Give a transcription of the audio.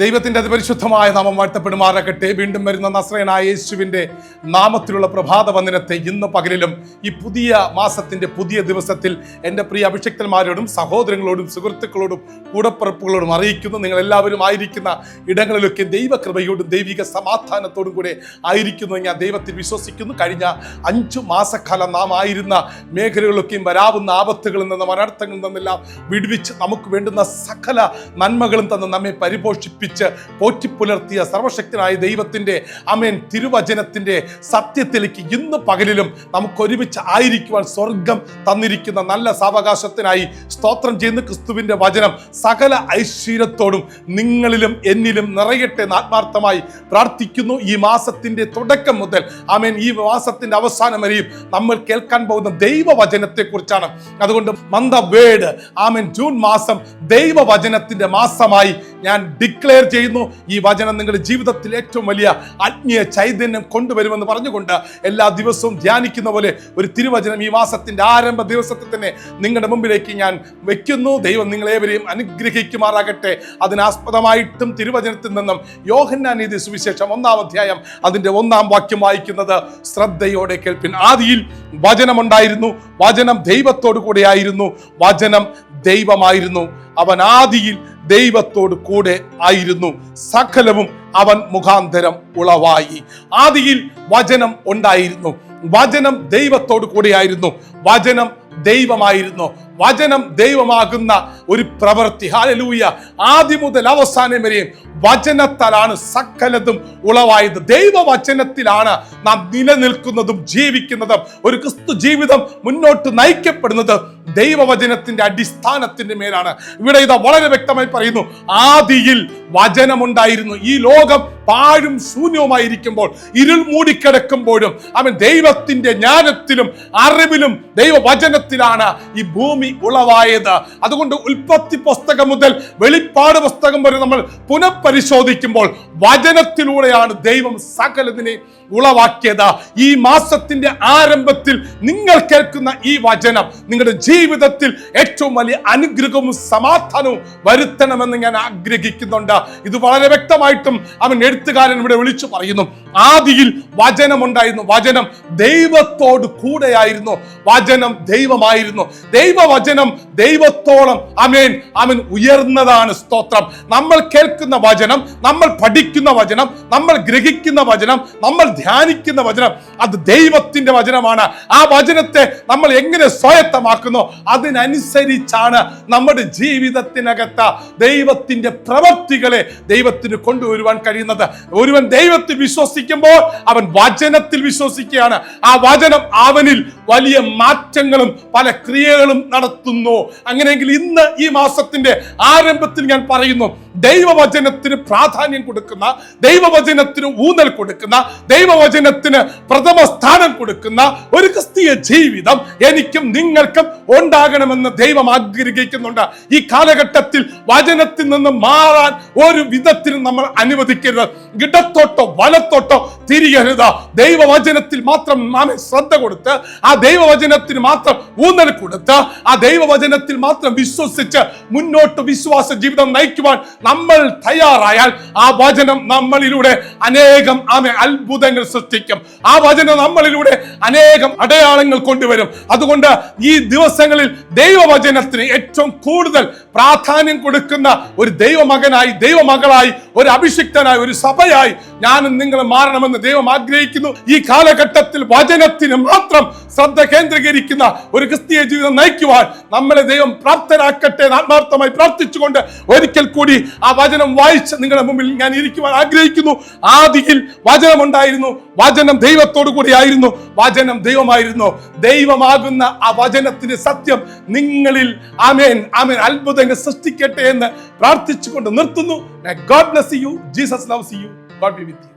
ദൈവത്തിന്റെ അതിപരിശുദ്ധമായ നാമം വാഴ്ത്തപ്പെടുമാറാകട്ടെ. വീണ്ടും വരുന്ന നസ്രയനായ യേശുവിന്റെ നാമത്തിലുള്ള പ്രഭാത വന്ദനത്തെ ഇന്ന് പകലിലും ഈ പുതിയ മാസത്തിന്റെ പുതിയ ദിവസത്തിൽ എന്റെ പ്രിയ അഭിഷക്തന്മാരോടും സഹോദരങ്ങളോടും സുഹൃത്തുക്കളോടും കൂടപ്പറപ്പുകളോടും അറിയിക്കുന്നു. നിങ്ങൾ എല്ലാവരും ആയിരിക്കുന്ന ഇടങ്ങളിലൊക്കെ ദൈവകൃപയോടും ദൈവിക സമാധാനത്തോടും കൂടെ ആയിരിക്കുന്നു ഞാൻ ദൈവത്തിൽ വിശ്വസിക്കുന്നു. കഴിഞ്ഞ അഞ്ചു മാസക്കാലം നാം ആയിരുന്ന മേഖലകളിലൊക്കെയും വരാവുന്ന ആപത്തുകളിൽ നിന്നും അനർത്ഥങ്ങളിൽ നിന്നെല്ലാം വിടുവിച്ച് നമുക്ക് വേണ്ടുന്ന സകല നന്മകളും തന്ന് നമ്മെ പരിപോഷിപ്പിച്ച് പോറ്റിപ്പുലർത്തിയ സർവശക്തനായ ദൈവത്തിന്റെ അമേൻ തിരുവചനത്തിന്റെ സത്യത്തിലേക്ക് ഇന്ന് പകലിലും നമുക്ക് ഒരുമിച്ച് ആയിരിക്കുവാൻ സ്വർഗം തന്നിരിക്കുന്ന നല്ല സാവകാശത്തിനായി സ്തോത്രം ചെയ്യുന്ന ക്രിസ്തുവിന്റെ വചനം സകല ഐശ്വര്യത്തോടും നിങ്ങളിലും എന്നിലും നിറയട്ടെ എന്ന് ആത്മാർത്ഥമായി പ്രാർത്ഥിക്കുന്നു. ഈ മാസത്തിന്റെ തുടക്കം മുതൽ ആമേൻ ഈ മാസത്തിന്റെ അവസാനം വരെയും നമ്മൾ കേൾക്കാൻ പോകുന്ന ദൈവവചനത്തെക്കുറിച്ചാണ്. അതുകൊണ്ട് മന്ദ വേഡ് ആമേൻ ജൂൺ മാസം ദൈവവചനത്തിന്റെ മാസമായി ഞാൻ ഡിക്ലെയർ ചെയ്യുന്നു ഈ വചനം നിങ്ങളുടെ ജീവിതത്തിൽ ഏറ്റവും വലിയ ആത്മീയ ചൈതന്യം കൊണ്ടുവരുമെന്ന് പറഞ്ഞുകൊണ്ട് എല്ലാ ദിവസവും ധ്യാനിക്കുന്ന പോലെ ഒരു തിരുവചനം ഈ മാസത്തിന്റെ ആരംഭ ദിവസത്തിൽ തന്നെ നിങ്ങളുടെ മുമ്പിലേക്ക് ഞാൻ വെക്കുന്നു. ദൈവം നിങ്ങളേവരെയും അനുഗ്രഹിക്കുമാറാകട്ടെ. അതിനാസ്പദമായിട്ടും തിരുവചനത്തിൽ നിന്നും യോഹന്നാനീതി സുവിശേഷം ഒന്നാം അധ്യായം അതിന്റെ ഒന്നാം വാക്യം വായിക്കുന്നത് ശ്രദ്ധയോടെ കേൾപ്പിൻ. ആദിയിൽ വചനമുണ്ടായിരുന്നു. വചനം ദൈവത്തോടു കൂടെയായിരുന്നു വചനം ദൈവമായിരുന്നു. അവൻ ആദിയിൽ ദൈവത്തോട് കൂടെ ആയിരുന്നു. സകലവും അവൻ മുഖാന്തരം ഉളവായി. ആദിയിൽ വചനം ഉണ്ടായിരുന്നു. വചനം ദൈവത്തോട് കൂടെയായിരുന്നു. വചനം ദൈവമായിരുന്നു. വചനം ദൈവമാകുന്ന ഒരു പ്രവൃത്തി. ഹാലലൂയ ആദ്യം മുതൽ അവസാനം വരെയും വചനത്താലാണ് സകലതും ഉളവായത്. ദൈവവചനത്തിലാണ് നാം നിലനിൽക്കുന്നതും ജീവിക്കുന്നതും ഒരു ക്രിസ്തു ജീവിതം മുന്നോട്ട് നയിക്കപ്പെടുന്നത്. ദൈവവചനത്തിന്റെ അടിസ്ഥാനത്തിന്റെ മേലാണ്. ഇവിടെ ഇതാ വളരെ വ്യക്തമായി പറയുന്നു ആദിയിൽ വചനമുണ്ടായിരുന്നു. ഈ ലോകം പാഴും ശൂന്യവുമായിരിക്കുമ്പോൾ ഇരുൾ മൂടിക്കിടക്കുമ്പോഴും അവൻ ദൈവത്തിന്റെ ജ്ഞാനത്തിലും അറിവിലും ദൈവവചനത്തിലാണ് ഈ ഭൂമി ഉളവായത്. അതുകൊണ്ട് ഉൽപ്പത്തി പുസ്തകം മുതൽ വെളിപ്പാട് പുസ്തകം വരെ നമ്മൾ പുനഃപരിശോധിക്കുമ്പോൾ വചനത്തിലൂടെയാണ് ദൈവം സകലതിനെ ഉളവാക്കിയത്. ഈ മാസത്തിന്റെ ആരംഭത്തിൽ നിങ്ങൾ കേൾക്കുന്ന ഈ വചനം നിങ്ങളുടെ ജീവിതത്തിൽ ഏറ്റവും വലിയ അനുഗ്രഹവും സമാധാനവും വരുത്തണമെന്ന് ഞാൻ ആഗ്രഹിക്കുന്നുണ്ട്. ഇത് വളരെ വ്യക്തമായിട്ടും അവൻ എഴുത്തുകാരൻ ഇവിടെ വിളിച്ചു പറയുന്നു. ആദിയിൽ വചനമുണ്ടായിരുന്നു. വചനം ദൈവത്തോട് കൂടെയായിരുന്നു. വചനം ദൈവമായിരുന്നു. ദൈവവചനം ദൈവത്തോളം. അമേൻ അവൻ ഉയർന്നതാണ് സ്തോത്രം. നമ്മൾ കേൾക്കുന്ന വചനം നമ്മൾ പഠിക്കുന്ന വചനം നമ്മൾ ഗ്രഹിക്കുന്ന വചനം നമ്മൾ ധ്യാനിക്കുന്ന വചനം അത് ദൈവത്തിന്റെ വചനമാണ്. ആ വചനത്തെ നമ്മൾ എങ്ങനെ സ്വായത്തമാക്കുന്നു? അതിനനുസരിച്ചാണ് നമ്മുടെ ജീവിതത്തിനകത്ത് ദൈവത്തിന്റെ പ്രവൃത്തികളെ ദൈവത്തിന് കൊണ്ടുവരുവാൻ കഴിയുന്നത്. ഒരുവൻ ദൈവത്തിൽ വിശ്വസിക്കുമ്പോൾ അവൻ വചനത്തിൽ വിശ്വസിക്കുകയാണ്. ആ വചനം അവനിൽ വലിയ മാറ്റങ്ങളും പല ക്രിയകളും നടത്തുന്നു. അങ്ങനെയെങ്കിൽ ഇന്ന് ഈ മാസത്തിന്റെ ആരംഭത്തിൽ ഞാൻ പറയുന്നു ദൈവവചനത്തിന് പ്രാധാന്യം കൊടുക്കുന്ന ദൈവവചനത്തിന് ഊന്നൽ കൊടുക്കുന്ന ദൈവവചനത്തിന് പ്രഥമ സ്ഥാനം കൊടുക്കുന്ന ഒരു ക്രിസ്തീയ ജീവിതം എനിക്കും നിങ്ങൾക്കും ഉണ്ടാകണമെന്ന് ദൈവം ആഗ്രഹിക്കുന്നുണ്ട്. ഈ കാലഘട്ടത്തിൽ വചനത്തിൽ നിന്ന് മാറാൻ ഒരു വിധത്തിലും നമ്മൾ അനുവദിക്കരുത്. ഇടത്തോട്ടോ വലത്തോട്ടോ തിരിയരുത്. ദൈവവചനത്തിൽ മാത്രം നാം ശ്രദ്ധ കൊടുത്ത് ആ ദൈവവചനത്തിന് മാത്രം ഊന്നൽ കൊടുത്ത് ആ ദൈവവചനത്തിൽ മാത്രം വിശ്വസിച്ച് മുന്നോട്ട് വിശ്വാസ ജീവിതം നയിക്കുവാൻ നമ്മൾ തയ്യാറായാൽ ആ വചനം നമ്മളിലൂടെ അനേകം ആമെ അത്ഭുതങ്ങൾ സൃഷ്ടിക്കും. ആ വചനം നമ്മളിലൂടെ അനേകം അടയാളങ്ങൾ കൊണ്ടുവരും. അതുകൊണ്ട് ഈ ദിവസങ്ങളിൽ ദൈവവചനത്തിന് ഏറ്റവും കൂടുതൽ പ്രാധാന്യം കൊടുക്കുന്ന ഒരു ദൈവമകനായി ദൈവമകളായി ഒരു അഭിഷിക്തനായി ഒരു സഭയായി ഞാനും നിങ്ങൾ മാറണമെന്ന് ദൈവം ആഗ്രഹിക്കുന്നു. ഈ കാലഘട്ടത്തിൽ വചനത്തിന് മാത്രം ശ്രദ്ധ കേന്ദ്രീകരിക്കുന്ന ഒരു ക്രിസ്തീയ ജീവിതം നയിക്കുവാൻ നമ്മളെ ദൈവം പ്രാപ്തരാക്കട്ടെ ആത്മാർത്ഥമായി പ്രാർത്ഥിച്ചുകൊണ്ട് ഒരിക്കൽ കൂടി ആ വചനം വായിച്ച് നിങ്ങളുടെ മുമ്പിൽ ഞാൻ ഇരിക്കുവാൻ ആഗ്രഹിക്കുന്നു. ആദിയിൽ വചനമുണ്ടായിരുന്നു. വചനം ദൈവത്തോടു കൂടി ആയിരുന്നു. വചനം ദൈവമായിരുന്നു. ദൈവമാകുന്ന ആ വചനത്തിന്റെ സത്യം നിങ്ങളിൽ ആമേൻ ആമേൻ. അത്ഭുതങ്ങൾ സൃഷ്ടിക്കട്ടെ എന്ന് പ്രാർത്ഥിച്ചുകൊണ്ട് നിർത്തുന്നു. God bless you Jesus loves you God be with you